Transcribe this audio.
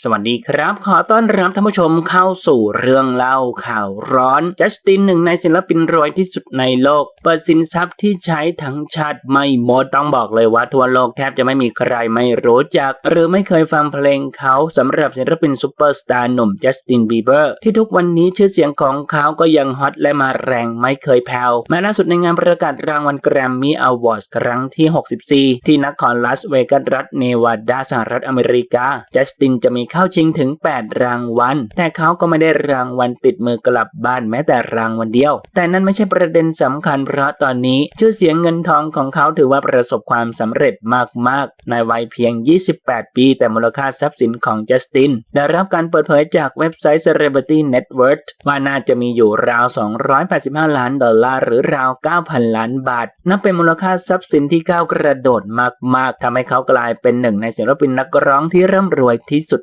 สวัสดีครับ ขอต้อนรับท่านผู้ชมเข้าสู่เรื่องเล่าข่าวร้อนจัสตินหนึ่งในศิลปินรวยที่สุดในโลก เปิดสินทรัพย์ที่ใช้ทั้งชาติไม่หมดต้องบอกเลยว่าทั่วโลกแทบจะไม่มีใครไม่รู้จัก หรือไม่เคยฟังเพลงเขาสำหรับศิลปินซูเปอร์สตาร์หนุ่มจัสตินบีเบอร์ที่ทุกวันนี้ชื่อเสียงของเขาก็ยังฮอตและมาแรงไม่เคยแผ่วแม้ล่าสุดในงานประกาศรางวัลแกรมมี่อวอร์ดครั้งที่ 64 ที่นครลาสเวกัสรัฐเนวาดาสหรัฐอเมริกาจัสตินจะมีเข้าชิงถึง 8 รางวัล แต่เขาก็ไม่ได้รางวัลติดมือกลับบ้านแม้แต่รางวัลเดียว แต่นั่นไม่ใช่ประเด็นสำคัญ เพราะตอนนี้ชื่อเสียงเงินทองของเขาถือว่าประสบความสำเร็จมากๆ ในวัยเพียง 28 ปี แต่มูลค่าทรัพย์สินของจัสติน ได้รับการเปิดเผยจากเว็บไซต์ Celebrity Net Worth ว่าน่าจะมีอยู่ราว 285 ล้านดอลลาร์หรือราว 9,000 ล้านบาท นับเป็นมูลค่าทรัพย์สินที่ก้าวกระโดดมากๆทำให้เขากลายเป็นหนึ่งในศิลปินนักร้องที่ร่ำรวยที่สุด